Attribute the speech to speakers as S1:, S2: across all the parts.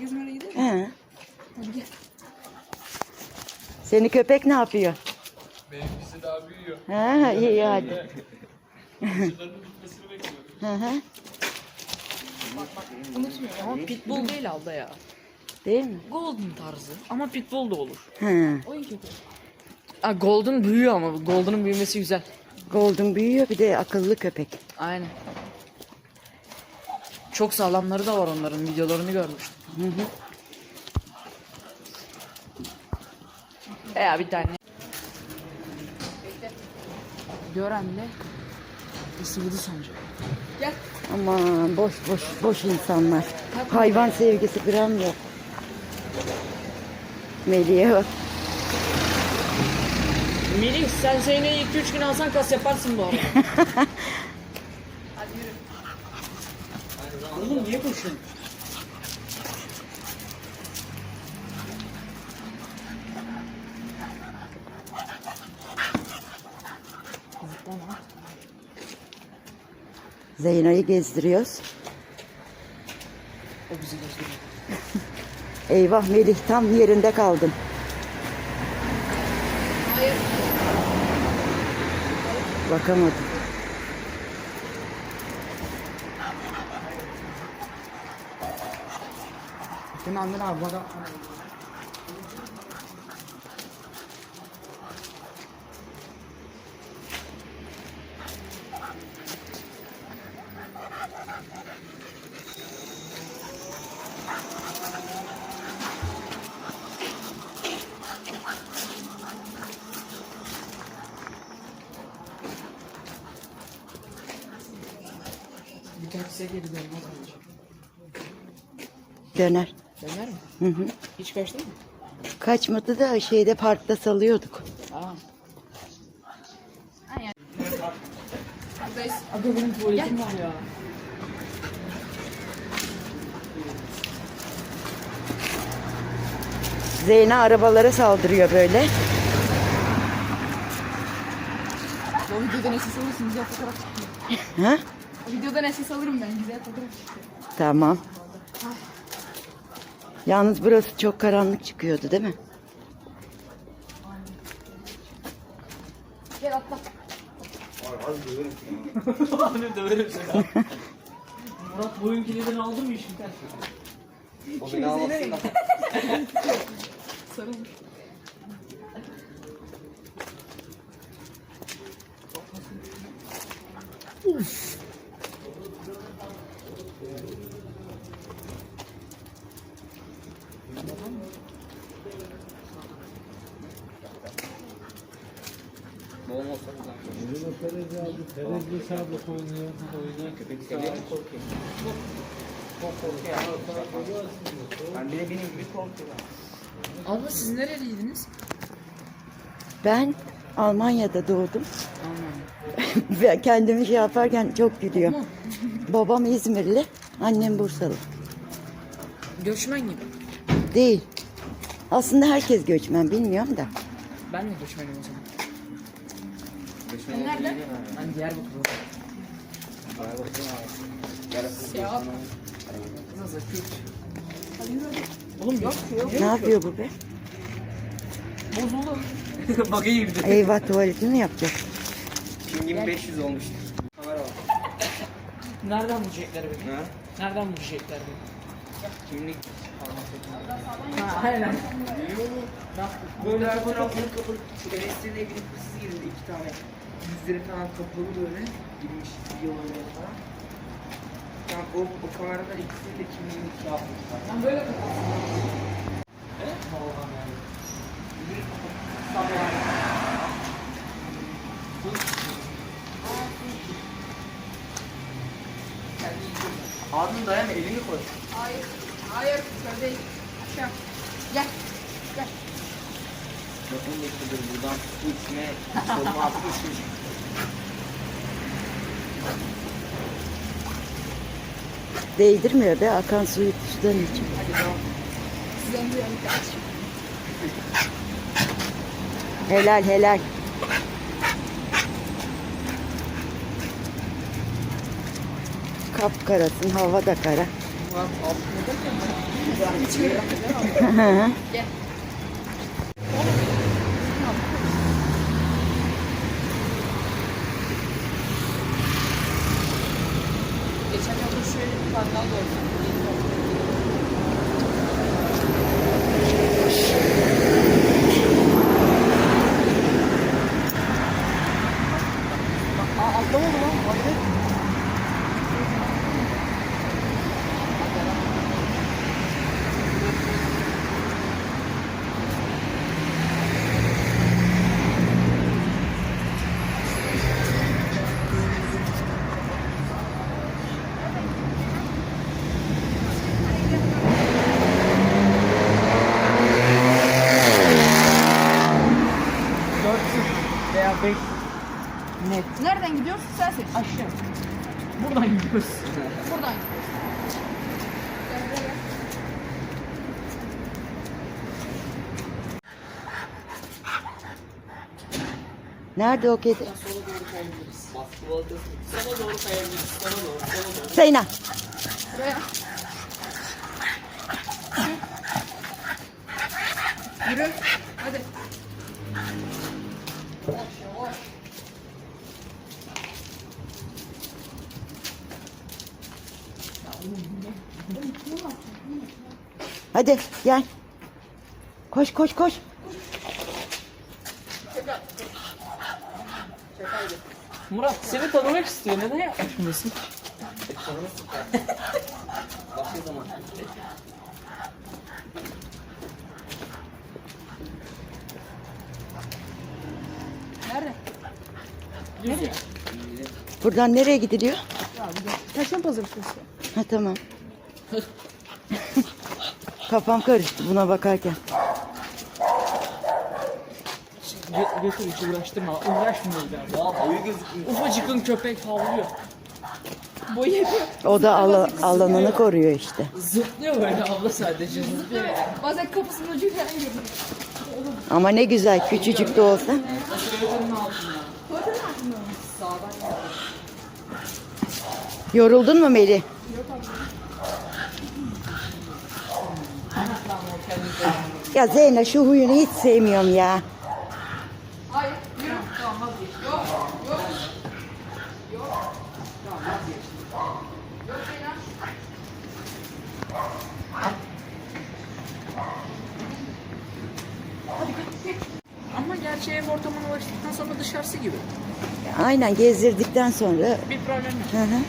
S1: Öyle gidiyor mu?
S2: He.
S1: Hadi gel.
S2: Seni köpek ne yapıyor?
S3: Benimkisi daha büyüyor.
S2: Ha, iyi hadi.
S3: Şunların bitmesini bekliyorum.
S2: Hı hı.
S1: Unutmuyor ama pitbull değil alda ya.
S2: Değil mi?
S1: Golden tarzı ama pitbull da olur.
S2: Hı.
S1: Oyun köpeği. Aa, golden büyüyor ama golden'ın büyümesi güzel.
S2: Golden büyüyor bir de akıllı köpek.
S1: Aynen. Çok sağlamları da var onların videolarını görmüştüm.
S2: Hı hı.
S1: E ya bir tane. Gören de ısırdı sanacak. Gel.
S2: Aman boş boş boş insanlar. Hayvan sevgisi gram yok. Melih'e bak.
S1: Melih sen seneye 2-3 gün alsan kas yaparsın bu arada. Oğlum niye koşuyorsun?
S2: Zeyno'yu gezdiriyoruz.
S1: O bizi.
S2: Eyvah Melih tam yerinde kaldın. Bakamadım.
S1: Size geri dönmez bence.
S2: Döner.
S1: Döner mi?
S2: Hı hı.
S1: Hiç kaçtın mı?
S2: Kaçmadı da şeyde parkta salıyorduk.
S1: Aa. Aga benim tuvaletim var ya.
S2: Zeyna arabalara saldırıyor böyle.
S1: O videodan ses alırsın güzel fotoğraf çıkıyor.
S2: Ha?
S1: O videodan ses alırım ben güzel fotoğraf çıkıyor.
S2: Tamam. Yalnız burası çok karanlık çıkıyordu değil mi?
S1: Gel atla.
S3: Annem döverim seni.
S1: Murat boyun kilidini aldın mı işimden?
S3: O beni almasın da.
S1: Sarılmış.
S3: Ne olmazsa
S4: Tereddüt sabit oynuyor. Oynuyor.
S3: köpek seviyor mu korkuyor? Çok korkuyor. Ben bile benim gibi korkuyor.
S1: Abla siz nereliydiniz?
S2: Ben Almanya'da doğdum.
S1: Almanya.
S2: Kendimi şey yaparken çok gülüyorum. Babam İzmirli, annem Bursalı.
S1: Göçmen gibi.
S2: Değil. Aslında herkes göçmen bilmiyorum da.
S1: Ben de göçmenim o zaman.
S3: Nerede?
S1: Ben Diyarbakır'da. Kürt? Oğlum yok yok.
S2: Ne yapıyor bu be?
S1: Bozuldu. Bakayım bir de.
S2: Eyvah tuvaletini yapacak?
S3: Pingin 500 olmuş. Kamera var.
S1: Nereden bulacaklar beni?
S3: Ha?
S1: Nereden bulacaklar beni?
S3: Kimlik.
S1: Ha aynen.
S3: Böyle her tarafları kapalı. Enes'in evine hırsız girdi iki tane. Yüzleri falan kapalı böyle. Girmiş videolarına falan. Yani o, o kameralar ikisini de kimliğini şey yapmışlar.
S1: Ben böyle kapatsın.
S3: Abim dayan elini koy.
S1: Hayır. Hayır. Şöyle değil. Aşağı. Gel. Gel.
S3: Bakın bekliyordur buradan su içme, sorma atıp içmiş.
S2: Değdirmiyor be akan suyu sudan için.
S1: Bir yanı
S2: Helal helal. Kapkarasın hava da kara.
S1: Murat altında da mı?
S2: Hı hı.
S5: Gel. Geçen yolda şöyle bir kangal gördüm.
S1: Aa atlamadı lan. Hayret. Dört veya beş net.
S5: Nereden gidiyorsun sen seç.
S1: Aşağı. Buradan gidiyoruz.
S5: Buradan gidiyorsun. Gel buraya gel.
S2: Nerede o kedi?
S1: Sola doğru kayabiliriz. Baskı balıkası. Sola doğru kayabiliriz. Sola doğru, sola doğru.
S2: Zeyna.
S5: Buraya. Yürü. Hadi. Yavaş yavaş.
S2: Hadi gel. Koş koş koş.
S1: Murat seni tanımak istiyor. Neden yaklaşmıyorsun? Başka zaman.
S5: Nerede?
S1: Nereye?
S2: Buradan nereye gidiliyor?
S5: Taşın pazarı şurası.
S2: Ha tamam. Kafam karıştı buna bakarken.
S1: Götür hiç uğraştırma. Uğraşmıyor ya. Aa boyu gözükmüyor. Ufacıkın köpek havlıyor.
S5: Boyu yapıyor.
S2: O da ala- alanını koruyor işte.
S1: Zıplıyor böyle abla sadece. Zıplıyor ya.
S5: Bazen kapısının ucu falan geliyor.
S2: Ama ne güzel küçücük de olsa. Yoruldun mu Meli? Ya Zeyna şu huyunu hiç sevmiyorum ya.
S5: Hayır. Yürü. Tamam vazgeç. Yok. Yok. Yok.
S1: Tamam vazgeç.
S5: Yok Zeyna.
S1: Gerçi ev ortamına ulaştıktan sonra dışarısı gibi.
S2: Aynen gezdirdikten sonra.
S1: Bir problem yok.
S2: Hı hı.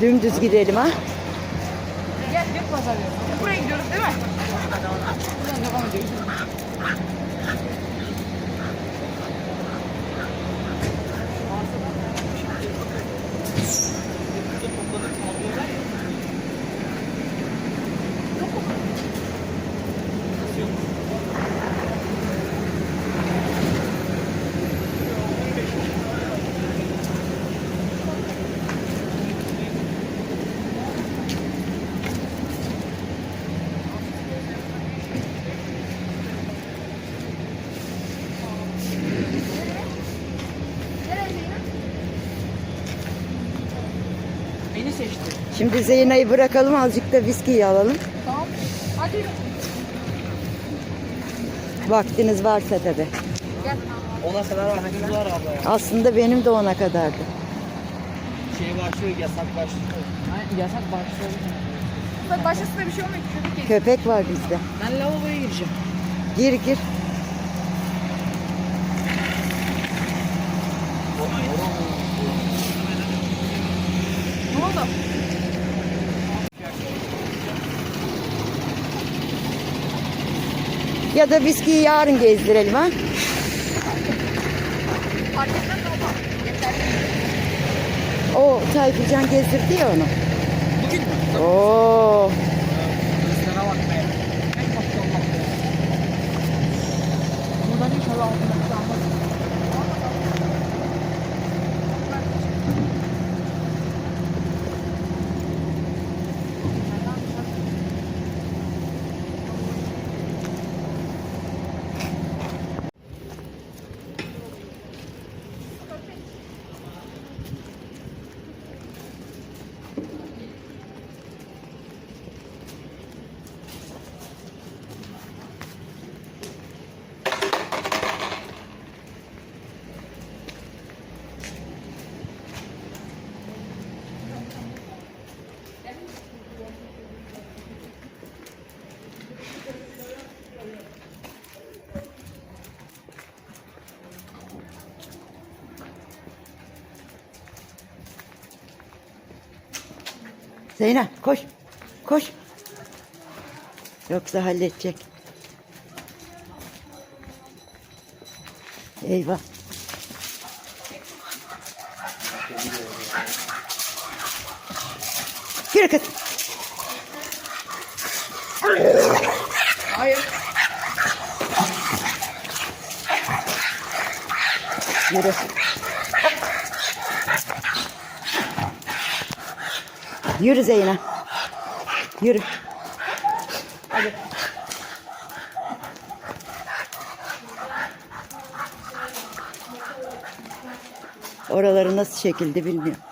S2: Dümdüz gidelim ha.
S5: Gel. Gel pazar yolu. Buraya gidiyoruz değil mi? Buradan devam ediyoruz.
S1: Beni seçti.
S2: Şimdi Zeyna'yı bırakalım azıcık da viskiyi alalım.
S5: Tamam. Hadi.
S2: Vaktiniz varsa tabi.
S5: Gel.
S1: Ona kadar vaktimiz var abla ya.
S2: Aslında benim de ona kadardı.
S1: Şey başlıyor, yasak başlıyor. Yasak başlıyor.
S5: Bak başkasına bir şey olmuyor. ki, Köpek.
S2: Köpek var bizde.
S1: Ben lavaboya gireceğim.
S2: Gir gir.
S5: Ne oldu?
S2: Ya da viskiyi yarın gezdirelim ha. O Tayfurcan gezdirdi ya onu.
S1: Bugün mü?
S2: Oo. Zeynep koş. Koş. Yoksa halledecek. Eyvah. Yürü kız.
S1: Hayır.
S2: Yürü. Yürü Zeynep. Yürü.
S1: Hadi.
S2: Oraları nasıl çekildi bilmiyorum.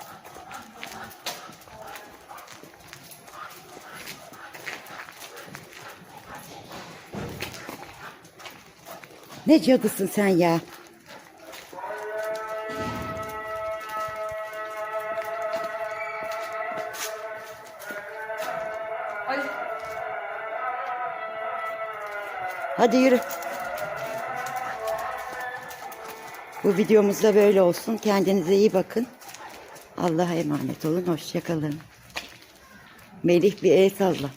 S2: Ne cadısın sen ya? Hadi yürü. Bu videomuz da böyle olsun. Kendinize iyi bakın. Allah'a emanet olun. Hoşçakalın. Melih bir el salla.